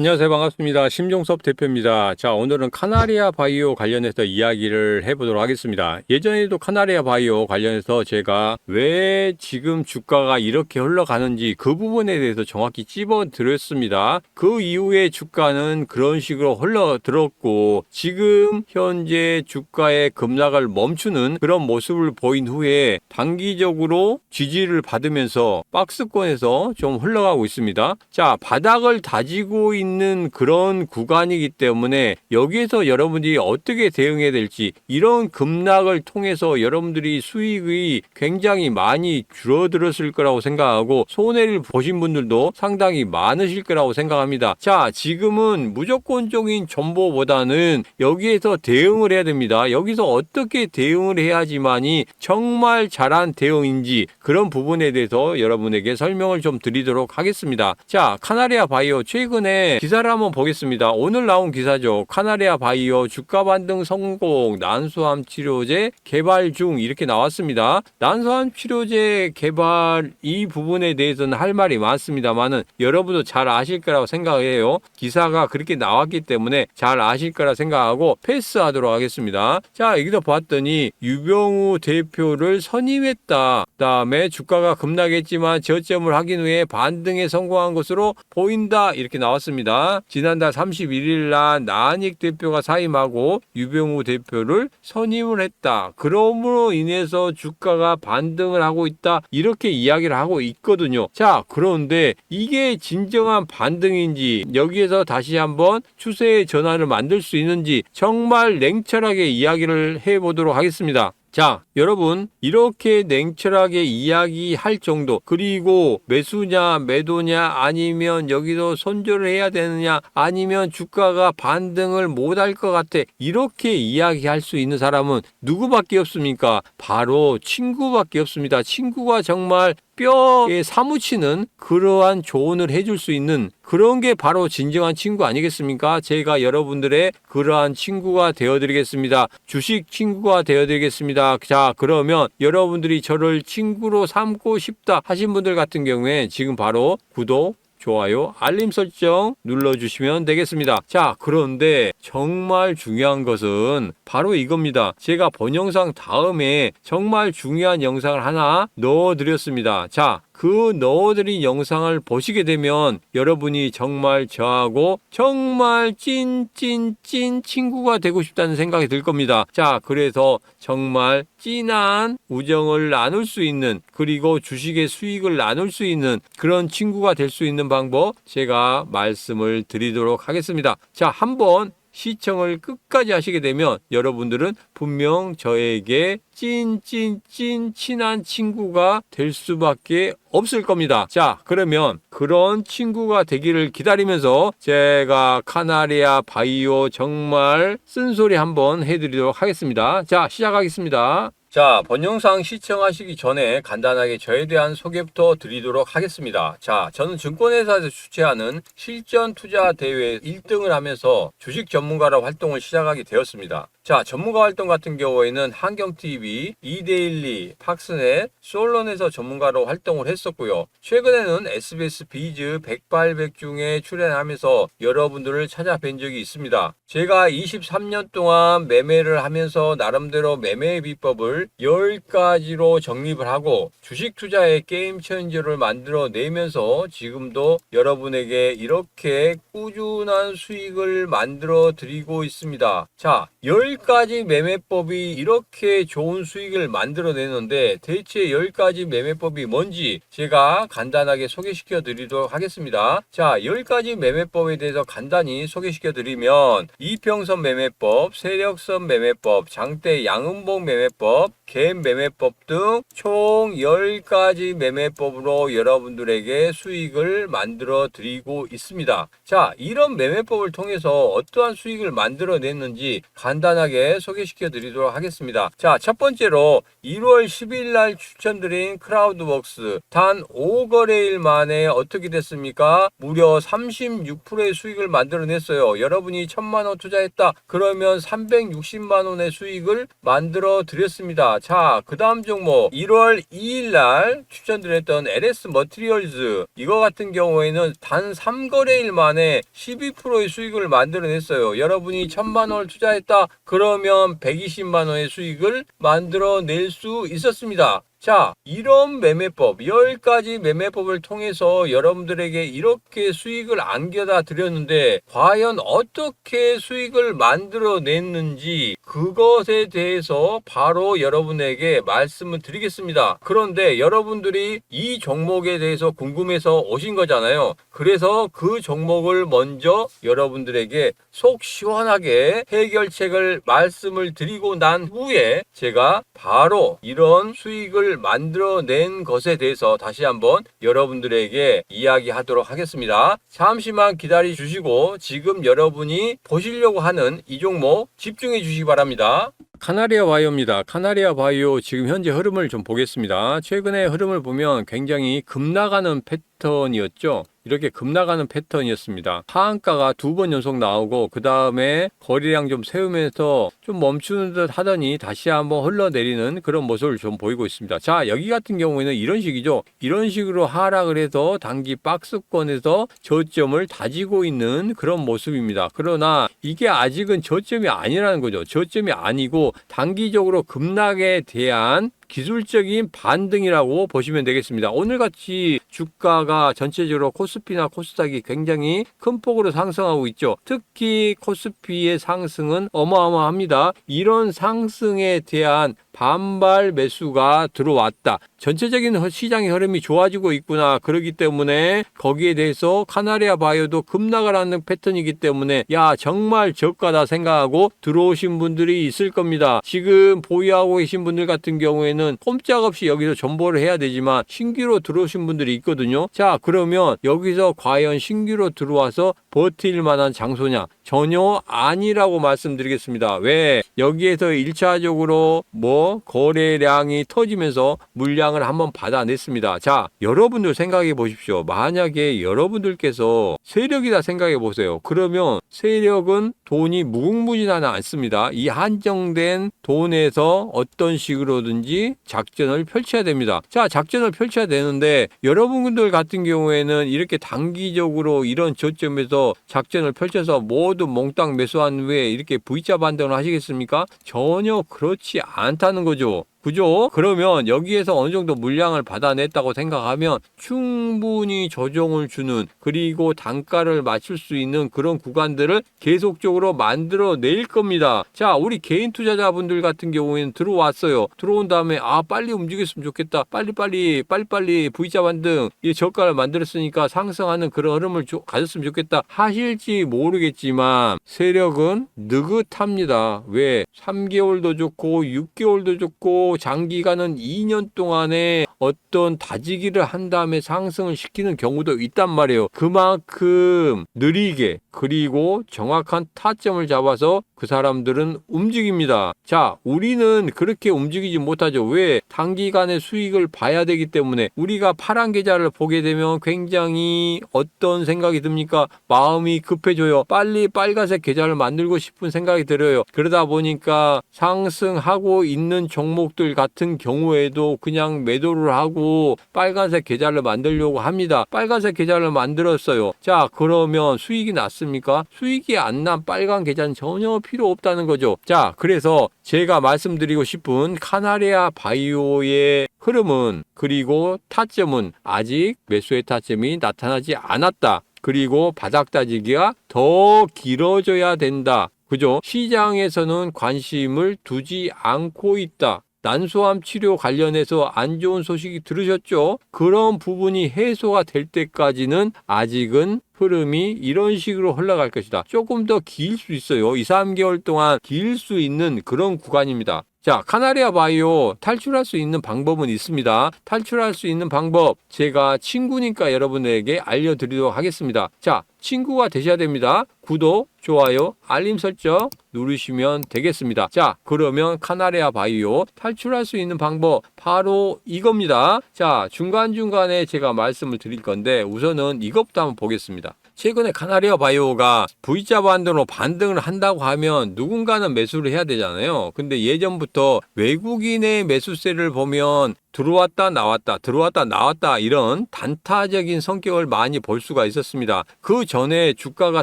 안녕하세요. 반갑습니다. 심종섭 대표입니다. 자, 오늘은 카나리아 바이오 관련해서 이야기를 해보도록 하겠습니다. 예전에도 카나리아 바이오 관련해서 제가 왜 지금 주가가 이렇게 흘러가는지 그 부분에 대해서 정확히 찝어 드렸습니다. 그 이후에 주가는 그런 식으로 흘러들었고, 지금 현재 주가의 급락을 멈추는 그런 모습을 보인 후에 단기적으로 지지를 받으면서 박스권에서 좀 흘러가고 있습니다. 자, 바닥을 다지고 있는 그런 구간이기 때문에 여기에서 여러분들이 어떻게 대응해야 될지 이런 급락을 통해서 여러분들이 수익이 굉장히 많이 줄어들었을 거라고 생각하고 손해를 보신 분들도 상당히 많으실 거라고 생각합니다. 자, 지금은 무조건적인 정보보다는 여기에서 대응을 해야 됩니다. 여기서 어떻게 대응을 해야지만이 정말 잘한 대응인지 그런 부분에 대해서 여러분에게 설명을 좀 드리도록 하겠습니다. 자, 카나리아 바이오 최근에 기사를 한번 보겠습니다. 오늘 나온 기사죠. 카나리아 바이오 주가 반등 성공 난소암 치료제 개발 중 이렇게 나왔습니다. 난소암 치료제 개발 이 부분에 대해서는 할 말이 많습니다만은 여러분도 잘 아실 거라고 생각해요. 기사가 그렇게 나왔기 때문에 잘 아실 거라 생각하고 패스하도록 하겠습니다. 자, 여기서 봤더니 유병우 대표를 선임했다. 그다음에 주가가 급락했지만 저점을 확인 후에 반등에 성공한 것으로 보인다. 이렇게 나왔습니다. 지난달 31일 날 나한익 대표가 사임하고 유병우 대표를 선임을 했다. 그러므로 인해서 주가가 반등을 하고 있다. 이렇게 이야기를 하고 있거든요. 자, 그런데 이게 진정한 반등인지 여기에서 다시 한번 추세의 전환을 만들 수 있는지 정말 냉철하게 이야기를 해 보도록 하겠습니다. 자, 여러분, 이렇게 냉철하게 이야기할 정도, 그리고 매수냐, 매도냐, 아니면 여기서 손절을 해야 되느냐, 아니면 주가가 반등을 못할 것 같아. 이렇게 이야기할 수 있는 사람은 누구밖에 없습니까? 바로 친구밖에 없습니다. 친구가 정말 뼈에 사무치는 그러한 조언을 해줄 수 있는 그런 게 바로 진정한 친구 아니겠습니까? 제가 여러분들의 그러한 친구가 되어드리겠습니다. 주식 친구가 되어드리겠습니다. 자, 그러면 여러분들이 저를 친구로 삼고 싶다 하신 분들 같은 경우에 지금 바로 구독, 좋아요, 알림 설정 눌러주시면 되겠습니다. 자, 그런데 정말 중요한 것은 바로 이겁니다. 제가 본 영상 다음에 정말 중요한 영상을 하나 넣어드렸습니다. 자, 그 넣어드린 영상을 보시게 되면 여러분이 정말 저하고 정말 찐찐찐 친구가 되고 싶다는 생각이 들 겁니다. 자, 그래서 정말 찐한 우정을 나눌 수 있는 그리고 주식의 수익을 나눌 수 있는 그런 친구가 될 수 있는 방법 제가 말씀을 드리도록 하겠습니다. 자, 한번 시청을 끝까지 하시게 되면 여러분들은 분명 저에게 찐찐찐 친한 친구가 될 수밖에 없을 겁니다. 자, 그러면 그런 친구가 되기를 기다리면서 제가 카나리아 바이오 정말 쓴소리 한번 해드리도록 하겠습니다. 자, 시작하겠습니다. 자, 본 영상 시청하시기 전에 간단하게 저에 대한 소개부터 드리도록 하겠습니다. 자, 저는 증권회사에서 주최하는 실전 투자 대회 1등을 하면서 주식 전문가로 활동을 시작하게 되었습니다. 자, 전문가 활동 같은 경우에는 한경TV, 이데일리, 팍스넷, 솔론에서 전문가로 활동을 했었고요. 최근에는 SBS 비즈 백발백중에 출연하면서 여러분들을 찾아뵌 적이 있습니다. 제가 23년 동안 매매를 하면서 나름대로 매매의 비법을 10가지로 정립을 하고 주식 투자의 게임 체인저를 만들어 내면서 지금도 여러분에게 이렇게 꾸준한 수익을 만들어 드리고 있습니다. 자, 10 가지 매매법이 이렇게 좋은 수익을 만들어 내는데 대체 10가지 매매법이 뭔지 제가 간단하게 소개시켜 드리도록 하겠습니다. 자, 10가지 매매법에 대해서 간단히 소개시켜 드리면 이평선 매매법, 세력선 매매법, 장대 양음봉 매매법, 갭 매매법 등 총 10가지 매매법으로 여러분들에게 수익을 만들어 드리고 있습니다. 자, 이런 매매법을 통해서 어떠한 수익을 만들어 냈는지 간단하게 간단하게 소개시켜 드리도록 하겠습니다. 자, 첫 번째로 1월 10일 날 추천드린 크라우드웍스 단 5거래일 만에 어떻게 됐습니까? 무려 36%의 수익을 만들어냈어요. 여러분이 1000만 원 투자했다. 그러면 360만 원의 수익을 만들어 드렸습니다. 자, 그 다음 종목 1월 2일 날 추천드렸던 LS 머티리얼즈 이거 같은 경우에는 단 3거래일 만에 12%의 수익을 만들어냈어요. 여러분이 1000만 원을 투자했다. 그러면 120만 원의 수익을 만들어낼 수 있었습니다. 자, 이런 매매법, 10가지 매매법을 통해서 여러분들에게 이렇게 수익을 안겨다 드렸는데, 과연 어떻게 수익을 만들어냈는지, 그것에 대해서 바로 여러분에게 말씀을 드리겠습니다. 그런데 여러분들이 이 종목에 대해서 궁금해서 오신 거잖아요. 그래서 그 종목을 먼저 여러분들에게 속 시원하게 해결책을 말씀을 드리고 난 후에 제가 바로 이런 수익을 만들어낸 것에 대해서 다시 한번 여러분들에게 이야기하도록 하겠습니다. 잠시만 기다려 주시고 지금 여러분이 보시려고 하는 이 종목 집중해 주시기 바랍니다. 카나리아 바이오입니다. 카나리아 바이오 지금 현재 흐름을 좀 보겠습니다. 최근에 흐름을 보면 굉장히 급나가는 패 턴이었죠. 이렇게 급나가는 패턴이었습니다. 하한가가 두 번 연속 나오고 그 다음에 거래량 좀 세우면서 좀 멈추는 듯 하더니 다시 한번 흘러내리는 그런 모습을 좀 보이고 있습니다. 자 여기 같은 경우에는 이런 식이죠. 이런 식으로 하락을 해서 단기 박스권에서 저점을 다지고 있는 그런 모습입니다. 그러나 이게 아직은 저점이 아니라는 거죠. 저점이 아니고 단기적으로 급락에 대한 기술적인 반등이라고 보시면 되겠습니다. 오늘같이 주가가 전체적으로 코스피나 코스닥이 굉장히 큰 폭으로 상승하고 있죠. 특히 코스피의 상승은 어마어마합니다. 이런 상승에 대한 반발 매수가 들어왔다. 전체적인 시장의 흐름이 좋아지고 있구나. 그렇기 때문에 거기에 대해서 카나리아 바이오도 급락을 하는 패턴이기 때문에 야 정말 저가다 생각하고 들어오신 분들이 있을 겁니다. 지금 보유하고 계신 분들 같은 경우에는 꼼짝없이 여기서 전보를 해야 되지만 신규로 들어오신 분들이 있거든요. 자 그러면 여기서 과연 신규로 들어와서 버틸 만한 장소냐? 전혀 아니라고 말씀드리겠습니다. 왜? 여기에서 1차적으로 뭐 거래량이 터지면서 물량을 한번 받아냈습니다. 자, 여러분들 생각해 보십시오. 만약에 여러분들께서 세력이다 생각해 보세요. 그러면 세력은 돈이 무궁무진하지 않습니다. 이 한정된 돈에서 어떤 식으로든지 작전을 펼쳐야 됩니다. 자, 작전을 펼쳐야 되는데 여러분들 같은 경우에는 이렇게 단기적으로 이런 저점에서 작전을 펼쳐서 모두 몽땅 매수한 후에 이렇게 V자 반등을 하시겠습니까? 전혀 그렇지 않다는 거죠. 그죠? 그러면 여기에서 어느 정도 물량을 받아냈다고 생각하면 충분히 조정을 주는 그리고 단가를 맞출 수 있는 그런 구간들을 계속적으로 만들어 낼 겁니다. 자, 우리 개인 투자자분들 같은 경우에는 들어왔어요. 들어온 다음에 아, 빨리 움직였으면 좋겠다. 빨리빨리 빨리빨리 V자 반등 이 저가를 만들었으니까 상승하는 그런 흐름을 조- 가졌으면 좋겠다. 하실지 모르겠지만 세력은 느긋합니다. 왜? 3개월도 좋고 6개월도 좋고 장기간은 2년 동안에 어떤 다지기를 한 다음에 상승을 시키는 경우도 있단 말이에요. 그만큼 느리게 그리고 정확한 타점을 잡아서 그 사람들은 움직입니다. 자, 우리는 그렇게 움직이지 못하죠. 왜? 단기간의 수익을 봐야 되기 때문에 우리가 파란 계좌를 보게 되면 굉장히 어떤 생각이 듭니까? 마음이 급해져요. 빨리 빨간색 계좌를 만들고 싶은 생각이 들어요. 그러다 보니까 상승하고 있는 종목 들 같은 경우에도 그냥 매도를 하고 빨간색 계좌를 만들려고 합니다. 빨간색 계좌를 만들었어요. 자, 그러면 수익이 났습니까? 수익이 안 난 빨간 계좌는 전혀 필요 없다는 거죠. 자, 그래서 제가 말씀드리고 싶은 카나리아 바이오의 흐름은 그리고 타점은 아직 매수의 타점이 나타나지 않았다. 그리고 바닥 따지기가 더 길어져야 된다. 그죠? 시장에서는 관심을 두지 않고 있다. 난소암 치료 관련해서 안 좋은 소식이 들으셨죠? 그런 부분이 해소가 될 때까지는 아직은 흐름이 이런 식으로 흘러갈 것이다. 조금 더 길 수 있어요. 2, 3개월 동안 길 수 있는 그런 구간입니다. 자, 카나리아 바이오 탈출할 수 있는 방법은 있습니다. 탈출할 수 있는 방법 제가 친구니까 여러분에게 알려드리도록 하겠습니다. 자, 친구가 되셔야 됩니다. 구독, 좋아요, 알림 설정 누르시면 되겠습니다. 자, 그러면 카나리아 바이오 탈출할 수 있는 방법 바로 이겁니다. 자, 중간중간에 제가 말씀을 드릴 건데 우선은 이것부터 한번 보겠습니다. 최근에 카나리아 바이오가 V자 반등으로 반등을 한다고 하면 누군가는 매수를 해야 되잖아요. 근데 예전부터 외국인의 매수세를 보면 들어왔다 나왔다 들어왔다 나왔다 이런 단타적인 성격을 많이 볼 수가 있었습니다. 그 전에 주가가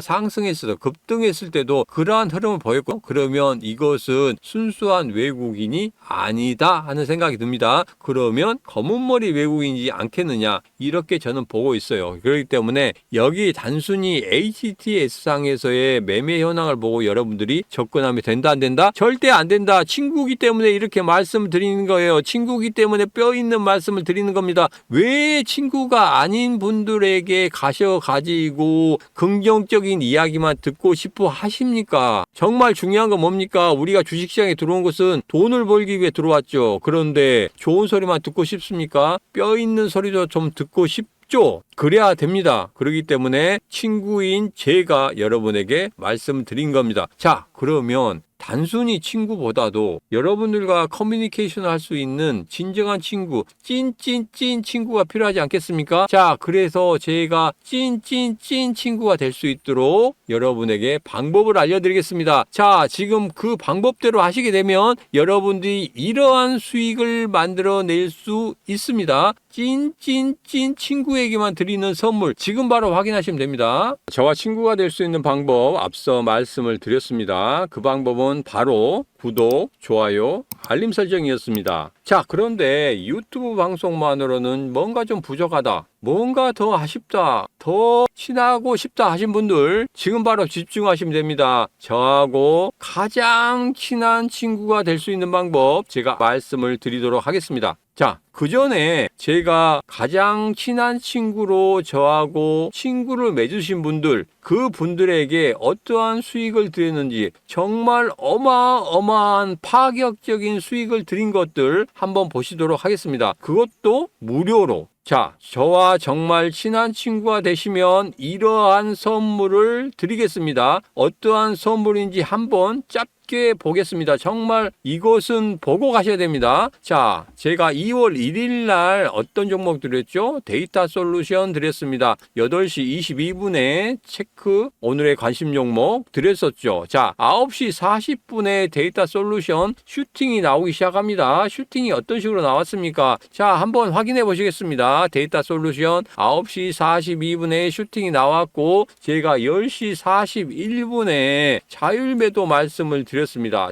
상승했을 때 급등했을 때도 그러한 흐름을 보였고 그러면 이것은 순수한 외국인이 아니다 하는 생각이 듭니다. 그러면 검은머리 외국인이지 않겠느냐 이렇게 저는 보고 있어요. 그렇기 때문에 여기 단순 히 HTS 상에서의 매매 현황을 보고 여러분들이 접근하면 된다 안 된다? 절대 안 된다. 친구기 때문에 이렇게 말씀드리는 거예요. 친구기 때문에 뼈 있는 말씀을 드리는 겁니다. 왜 친구가 아닌 분들에게 가셔 가지고 긍정적인 이야기만 듣고 싶어 하십니까? 정말 중요한 건 뭡니까? 우리가 주식시장에 들어온 것은 돈을 벌기 위해 들어왔죠. 그런데 좋은 소리만 듣고 싶습니까? 뼈 있는 소리도 좀 듣고 싶 죠 그래야 됩니다. 그렇기 때문에 친구인 제가 여러분에게 말씀드린 겁니다. 자, 그러면 단순히 친구보다도 여러분들과 커뮤니케이션을 할 수 있는 진정한 친구, 찐찐찐 친구가 필요하지 않겠습니까? 자, 그래서 제가 찐찐찐 친구가 될 수 있도록 여러분에게 방법을 알려드리겠습니다. 자, 지금 그 방법대로 하시게 되면 여러분들이 이러한 수익을 만들어낼 수 있습니다. 찐찐찐 친구에게만 드리는 선물 지금 바로 확인하시면 됩니다. 저와 친구가 될 수 있는 방법 앞서 말씀을 드렸습니다. 그 방법은 바로 구독, 좋아요, 알림 설정이었습니다. 자, 그런데 유튜브 방송만으로는 뭔가 좀 부족하다. 뭔가 더 아쉽다. 더 친하고 싶다 하신 분들 지금 바로 집중하시면 됩니다. 저하고 가장 친한 친구가 될 수 있는 방법 제가 말씀을 드리도록 하겠습니다. 자, 그 전에 제가 가장 친한 친구로 저하고 친구를 맺으신 분들, 그 분들에게 어떠한 수익을 드렸는지 정말 어마어마한 파격적인 수익을 드린 것들 한번 보시도록 하겠습니다. 그것도 무료로. 자, 저와 정말 친한 친구가 되시면 이러한 선물을 드리겠습니다. 어떠한 선물인지 한번 짧게 보겠습니다. 정말 이것은 보고 가셔야 됩니다. 자, 제가 2월 1일 날 어떤 종목 드렸죠? 데이터 솔루션 드렸습니다. 8시 22분에 체크 오늘의 관심 종목 드렸었죠. 자, 9시 40분에 데이터 솔루션 슈팅이 나오기 시작합니다. 슈팅이 어떤 식으로 나왔습니까? 자, 한번 확인해 보시겠습니다. 데이터 솔루션 9시 42분에 슈팅이 나왔고 제가 10시 41분에 자율 매도 말씀을 드렸습니다.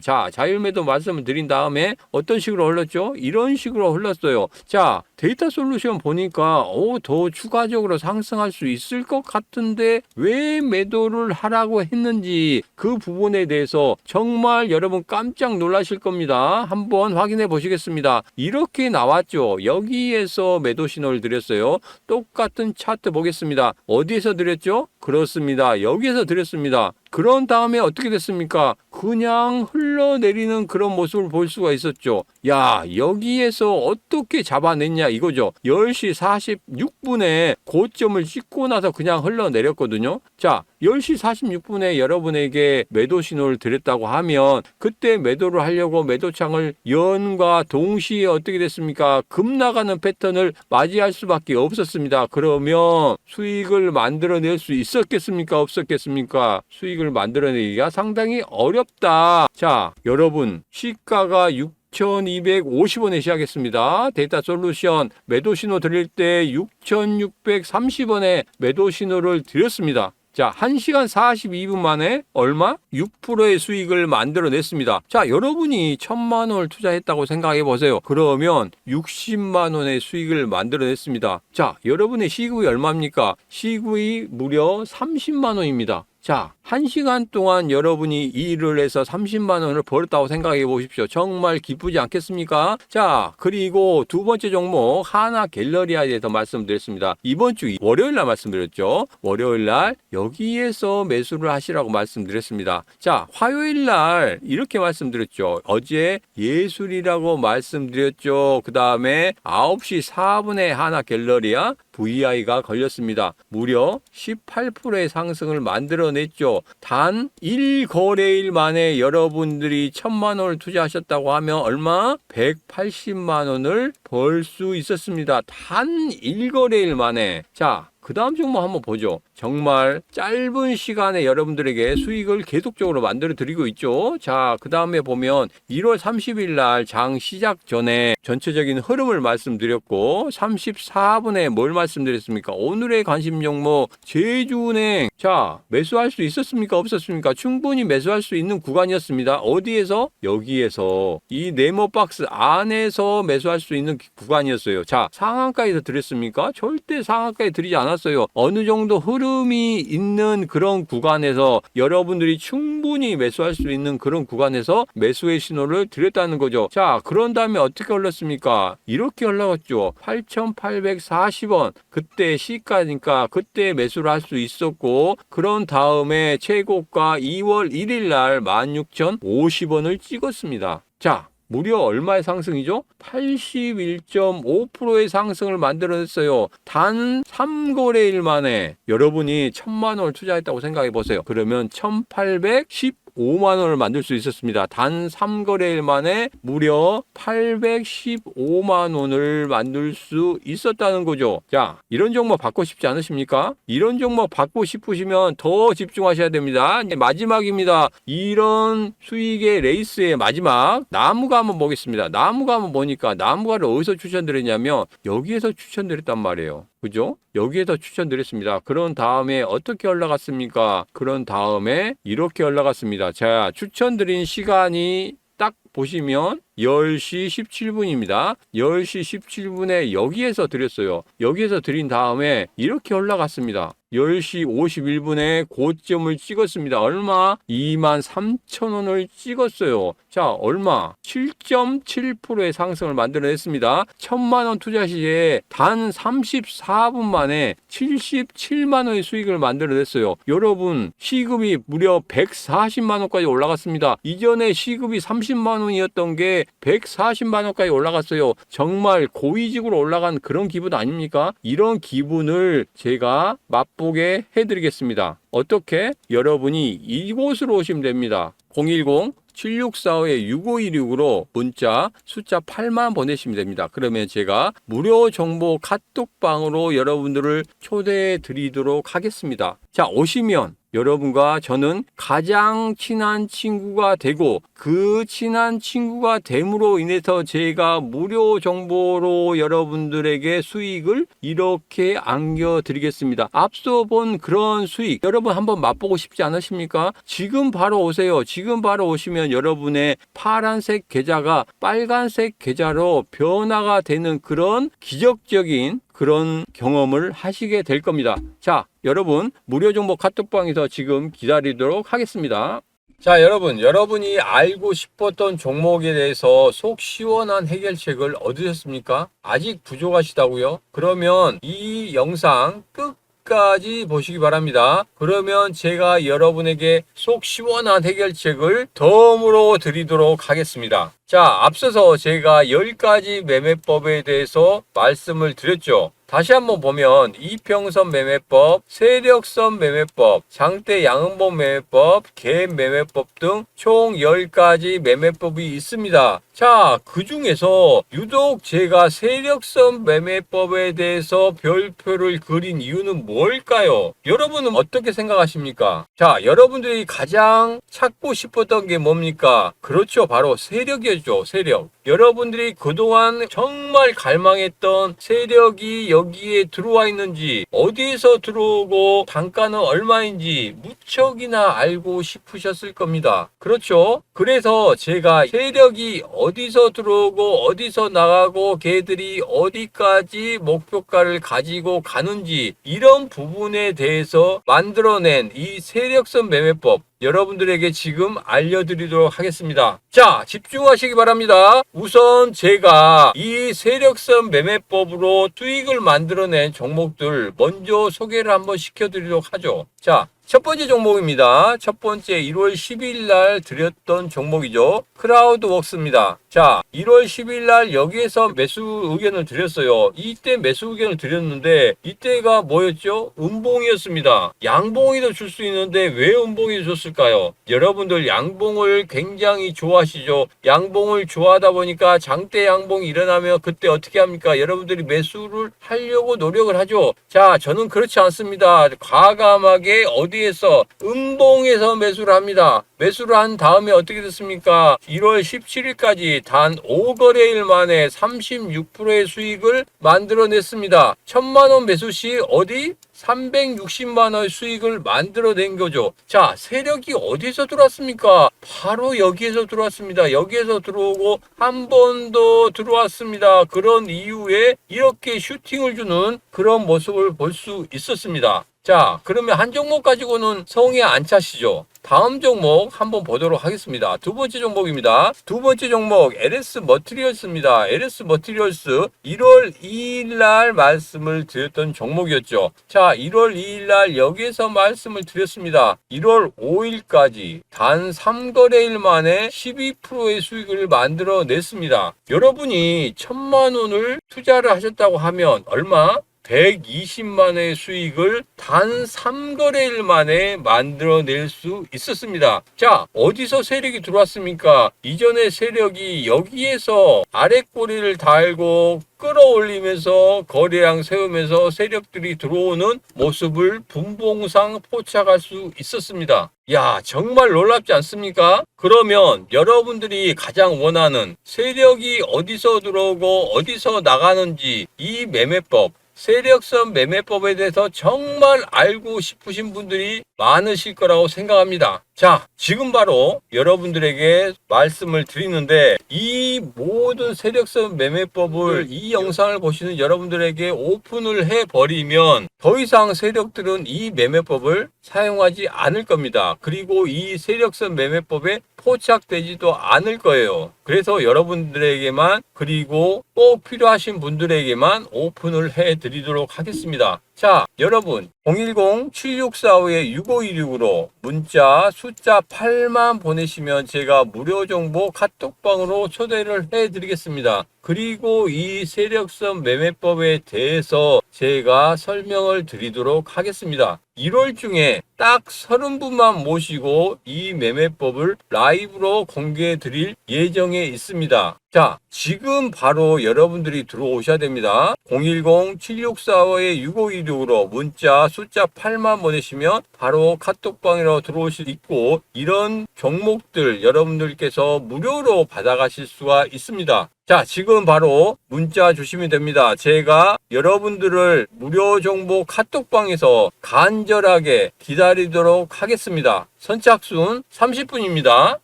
자, 자율매도 말씀을 드린 다음에 어떤 식으로 흘렀죠? 이런 식으로 흘렀어요. 자, 데이터 솔루션 보니까 오, 더 추가적으로 상승할 수 있을 것 같은데 왜 매도를 하라고 했는지 그 부분에 대해서 정말 여러분 깜짝 놀라실 겁니다. 한번 확인해 보시겠습니다. 이렇게 나왔죠. 여기에서 매도 신호를 드렸어요. 똑같은 차트 보겠습니다. 어디에서 드렸죠? 그렇습니다. 여기에서 드렸습니다. 그런 다음에 어떻게 됐습니까? 그냥 흘러내리는 그런 모습을 볼 수가 있었죠. 야, 여기에서 어떻게 잡아냈냐 이거죠. 10시 46분에 고점을 찍고 나서 그냥 흘러내렸거든요. 자, 10시 46분에 여러분에게 매도 신호를 드렸다고 하면 그때 매도를 하려고 매도창을 연과 동시에 어떻게 됐습니까? 급 나가는 패턴을 맞이할 수밖에 없었습니다. 그러면 수익을 만들어낼 수 있었겠습니까? 없었겠습니까? 수익을 만들어내기가 상당히 어렵다. 자, 여러분, 시가가 6 6,250원에 시작했습니다. 데이터 솔루션 매도 신호 드릴 때 6,630원에 매도 신호를 드렸습니다. 자, 1시간 42분 만에 얼마? 6%의 수익을 만들어냈습니다. 자, 여러분이 1천만 원을 투자했다고 생각해 보세요. 그러면 60만 원의 수익을 만들어냈습니다. 자, 여러분의 시구이 얼마입니까? 시구이 무려 30만 원입니다. 자, 한 시간 동안 여러분이 이 일을 해서 30만 원을 벌었다고 생각해 보십시오. 정말 기쁘지 않겠습니까? 자, 그리고 두 번째 종목 하나 갤러리아에 대해서 말씀드렸습니다. 이번 주 월요일 날 말씀드렸죠. 월요일 날 여기에서 매수를 하시라고 말씀드렸습니다. 자, 화요일 날 이렇게 말씀드렸죠. 어제 예술이라고 말씀드렸죠. 그 다음에 9시 4분에 하나 갤러리아 VI가 걸렸습니다. 무려 18%의 상승을 만들어냈죠. 단 1거래일 만에 여러분들이 1000만 원을 투자하셨다고 하면 얼마? 180만 원을 벌 수 있었습니다. 단 1거래일 만에. 자, 그 다음 종목 한번 보죠. 정말 짧은 시간에 여러분들에게 수익을 계속적으로 만들어 드리고 있죠. 자, 그 다음에 보면 1월 30일 날 장 시작 전에 전체적인 흐름을 말씀드렸고 34분에 뭘 말씀드렸습니까? 오늘의 관심 종목 제주은행. 자, 매수할 수 있었습니까? 없었습니까? 충분히 매수할 수 있는 구간이었습니다. 어디에서? 여기에서 이 네모 박스 안에서 매수할 수 있는 구간이었어요. 자, 상한가에서 드렸습니까? 절대 상한가에 드리지 않았어요. 어느 정도 흐름 이 있는 그런 구간에서 여러분들이 충분히 매수할 수 있는 그런 구간에서 매수의 신호를 드렸다는 거죠. 자, 그런 다음에 어떻게 올랐습니까? 이렇게 올라갔죠. 8,840원. 그때 시가니까 그때 매수를 할 수 있었고, 그런 다음에 최고가 2월 1일 날 16,050원을 찍었습니다. 자, 무려 얼마의 상승이죠? 81.5%의 상승을 만들어냈어요. 단 3거래일 만에 여러분이 1000만 원을 투자했다고 생각해 보세요. 그러면 1810 5만 원을 만들 수 있었습니다. 단 3거래일 만에 무려 815만 원을 만들 수 있었다는 거죠. 자, 이런 종목 받고 싶지 않으십니까? 이런 종목 받고 싶으시면 더 집중하셔야 됩니다. 이제 마지막입니다. 이런 수익의 레이스의 마지막 나무가 한번 보겠습니다. 나무가 한번 보니까 나무가를 어디서 추천드렸냐면 여기에서 추천드렸단 말이에요. 그죠? 여기에서 추천드렸습니다. 그런 다음에 어떻게 올라갔습니까? 그런 다음에 이렇게 올라갔습니다. 자, 추천드린 시간이 딱 보시면 10시 17분입니다. 10시 17분에 여기에서 드렸어요. 여기에서 드린 다음에 이렇게 올라갔습니다. 10시 51분에 고점을 찍었습니다. 얼마? 2만 3천 원을 찍었어요. 자, 얼마? 7.7%의 상승을 만들어냈습니다. 1000만 원 투자 시에 단 34분 만에 77만 원의 수익을 만들어냈어요. 여러분, 시급이 무려 140만 원까지 올라갔습니다. 이전에 시급이 30만 원 이었던 게 140만 원까지 올라갔어요. 정말 고위직으로 올라간 그런 기분 아닙니까? 이런 기분을 제가 맛보게 해드리겠습니다. 어떻게? 여러분이 이곳으로 오시면 됩니다. 010 7645-6516으로 문자 숫자 8만 보내시면 됩니다. 그러면 제가 무료 정보 카톡방으로 여러분들을 초대해 드리도록 하겠습니다. 자, 오시면 여러분과 저는 가장 친한 친구가 되고 그 친한 친구가 됨으로 인해서 제가 무료 정보로 여러분들에게 수익을 이렇게 안겨드리겠습니다. 앞서 본 그런 수익 여러분 한번 맛보고 싶지 않으십니까? 지금 바로 오세요. 지금 바로 오시면 여러분의 파란색 계좌가 빨간색 계좌로 변화가 되는 그런 기적적인 그런 경험을 하시게 될 겁니다. 자, 여러분, 무료 정보 카톡방에서 지금 기다리도록 하겠습니다. 자, 여러분, 여러분이 알고 싶었던 종목에 대해서 속 시원한 해결책을 얻으셨습니까? 아직 부족하시다고요? 그러면 이 영상 끝 까지 보시기 바랍니다. 그러면 제가 여러분에게 속 시원한 해결책을 덤으로 드리도록 하겠습니다. 자, 앞서서 제가 10가지 매매법에 대해서 말씀을 드렸죠. 다시 한번 보면 이평선 매매법, 세력선 매매법, 장대 양음봉 매매법, 갭 매매법 등 총 10가지 매매법이 있습니다. 자, 그 중에서 유독 제가 세력선 매매법에 대해서 별표를 그린 이유는 뭘까요? 여러분은 어떻게 생각하십니까? 자, 여러분들이 가장 찾고 싶었던 게 뭡니까? 그렇죠. 바로 세력이었죠. 세력. 여러분들이 그동안 정말 갈망했던 세력이 여기에 들어와 있는지, 어디에서 들어오고 단가는 얼마인지 무척이나 알고 싶으셨을 겁니다. 그렇죠? 그래서 제가 세력이 어디서 들어오고 어디서 나가고 걔들이 어디까지 목표가를 가지고 가는지 이런 부분에 대해서 만들어낸 이 세력선 매매법 여러분들에게 지금 알려드리도록 하겠습니다. 자, 집중하시기 바랍니다. 우선 제가 이 세력선 매매법으로 수익을 만들어낸 종목들 먼저 소개를 한번 시켜드리도록 하죠. 자, 첫 번째 종목입니다. 첫 번째 1월 10일 날 드렸던 종목이죠. 크라우드웍스입니다. 자, 1월 10일 날 여기에서 매수 의견을 드렸어요. 이때 매수 의견을 드렸는데 이때가 뭐였죠? 음봉이었습니다. 양봉이도 줄 수 있는데 왜 음봉이 줬을까요? 여러분들 양봉을 굉장히 좋아하시죠. 양봉을 좋아하다 보니까 장대 양봉이 일어나면 그때 어떻게 합니까? 여러분들이 매수를 하려고 노력을 하죠. 자, 저는 그렇지 않습니다. 과감하게 어디 에서 음봉에서 매수를 합니다. 매수를 한 다음에 어떻게 됐습니까? 1월 17일까지 단 5거래일 만에 36%의 수익을 만들어냈습니다. 천만 원 매수 시 어디? 360만 원의 수익을 만들어낸 거죠. 자, 세력이 어디서 들어왔습니까? 바로 여기에서 들어왔습니다. 여기에서 들어오고 한 번 더 들어왔습니다. 그런 이후에 이렇게 슈팅을 주는 그런 모습을 볼 수 있었습니다. 자, 그러면 한 종목 가지고는 성에 안 차시죠? 다음 종목 한번 보도록 하겠습니다. 두 번째 종목입니다. 두 번째 종목 LS 머티리얼스입니다. LS 머티리얼스 1월 2일 날 말씀을 드렸던 종목이었죠. 자, 1월 2일 날 여기에서 말씀을 드렸습니다. 1월 5일까지 단 3거래일 만에 12%의 수익을 만들어 냈습니다. 여러분이 천만 원을 투자를 하셨다고 하면 얼마? 120만의 수익을 단 3거래일 만에 만들어낼 수 있었습니다. 자, 어디서 세력이 들어왔습니까? 이전의 세력이 여기에서 아랫꼬리를 달고 끌어올리면서 거래량 세우면서 세력들이 들어오는 모습을 분봉상 포착할 수 있었습니다. 야, 정말 놀랍지 않습니까? 그러면 여러분들이 가장 원하는 세력이 어디서 들어오고 어디서 나가는지 이 매매법 세력선 매매법에 대해서 정말 알고 싶으신 분들이 많으실 거라고 생각합니다. 자, 지금 바로 여러분들에게 말씀을 드리는데 이 모든 세력선 매매법을 이 영상을 보시는 여러분들에게 오픈을 해 버리면 더 이상 세력들은 이 매매법을 사용하지 않을 겁니다. 그리고 이 세력선 매매법에 포착되지도 않을 거예요. 그래서 여러분들에게만 그리고 꼭 필요하신 분들에게만 오픈을 해 드리도록 하겠습니다. 자, 여러분 010-7645-6516으로 문자 숫자 8만 보내시면 제가 무료 정보 카톡방으로 초대를 해 드리겠습니다. 그리고 이 세력선 매매법에 대해서 제가 설명을 드리도록 하겠습니다. 1월 중에 딱 30분만 모시고 이 매매법을 라이브로 공개해 드릴 예정에 있습니다. 자, 지금 바로 여러분들이 들어오셔야 됩니다. 010-7645-6516으로 문자 숫자 8만 보내시면 바로 카톡방으로 들어오실 수 있고 이런 종목들 여러분들께서 무료로 받아가실 수가 있습니다. 자, 지금 바로 문자 주시면 됩니다. 제가 여러분들을 무료 정보 카톡방에서 간절하게 기다리도록 하겠습니다. 선착순 30분입니다.